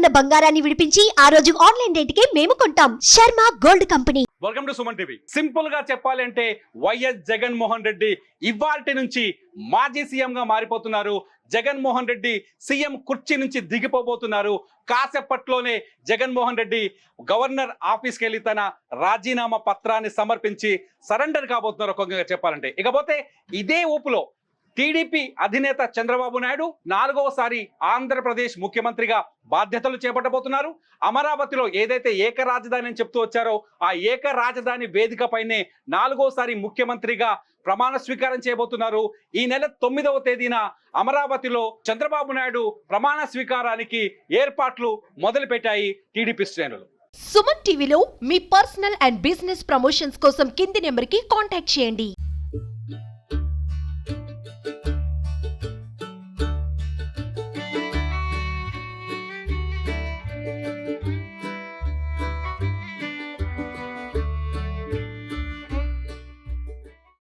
ఉన్న బంగారాన్ని విడిపించి ఆ రోజు ఆన్లైన్ రేటుకే మేము కొంటాం. Sharma gold company. Welcome to Suman TV సింపుల్గా చెప్పాలంటే వైఎస్ జగన్మోహన్ రెడ్డి ఇవాల్టి నుంచి మాజీ సీఎం గా మారిపోతున్నారు. జగన్మోహన్ రెడ్డి సీఎం కుర్చీ నుంచి దిగిపోబోతున్నారు. కాసేపట్లోనే జగన్మోహన్ రెడ్డి గవర్నర్ ఆఫీస్కి వెళ్ళి తన రాజీనామా పత్రాన్ని సమర్పించి సరెండర్ కాబోతున్నారు. ఒక్కొక్కగా చెప్పాలంటే. ఇకపోతే ఇదే ఊపులో టీడీపీ అధినేత చంద్రబాబు నాయుడు నాలుగవసారి ఆంధ్రప్రదేశ్ ముఖ్యమంత్రిగా బాధ్యతలు చేపట్టబోతున్నారు. అమరావతిలో ఏదైతే ఏక రాజధాని అని చెప్తూ వచ్చారో ఆ ఏక రాజధాని వేదికపైనే నాలుగోసారి ముఖ్యమంత్రిగా ప్రమాణ స్వీకారం చేయబోతున్నారు. ఈ నెల తొమ్మిదవ తేదీన అమరావతిలో చంద్రబాబు నాయుడు ప్రమాణ స్వీకారానికి ఏర్పాట్లు మొదలుపెట్టాయి టీడీపీ శ్రేణులు. సుమన్ టీవీలో మీ పర్సనల్ అండ్ బిజినెస్ ప్రమోషన్స్ కోసం కింది నెంబర్కి కాంటాక్ట్ చేయండి.